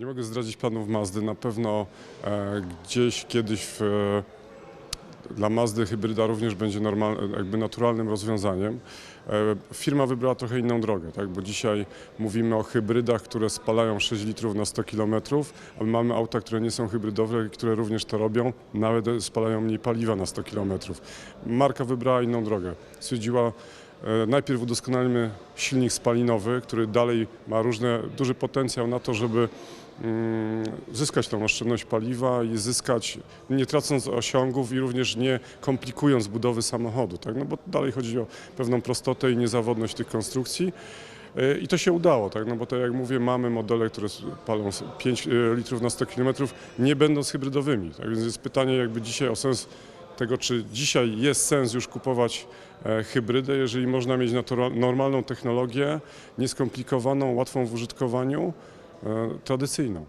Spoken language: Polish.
Nie mogę zdradzić planów Mazdy. Na pewno e, gdzieś kiedyś w, e, dla Mazdy hybryda również będzie normal, jakby naturalnym rozwiązaniem. E, firma wybrała trochę inną drogę, tak? bo dzisiaj mówimy o hybrydach, które spalają 6 litrów na 100 km, ale mamy auta, które nie są hybrydowe, które również to robią, nawet spalają mniej paliwa na 100 km. Marka wybrała inną drogę. Stwierdziła, E, Najpierw udoskonalimy silnik spalinowy, który dalej ma różne, duży potencjał na to, żeby mm, zyskać tą oszczędność paliwa i zyskać, nie tracąc osiągów i również nie komplikując budowy samochodu, tak? no bo dalej chodzi o pewną prostotę i niezawodność tych konstrukcji. E, I to się udało, tak? no bo tak jak mówię, mamy modele, które palą s- 5 e, litrów na 100 km, nie będąc hybrydowymi. Tak więc jest pytanie jakby dzisiaj o sens tego, czy dzisiaj jest sens już kupować e, hybrydę, jeżeli można mieć normalną technologię, nieskomplikowaną, łatwą w użytkowaniu, tradycyjną.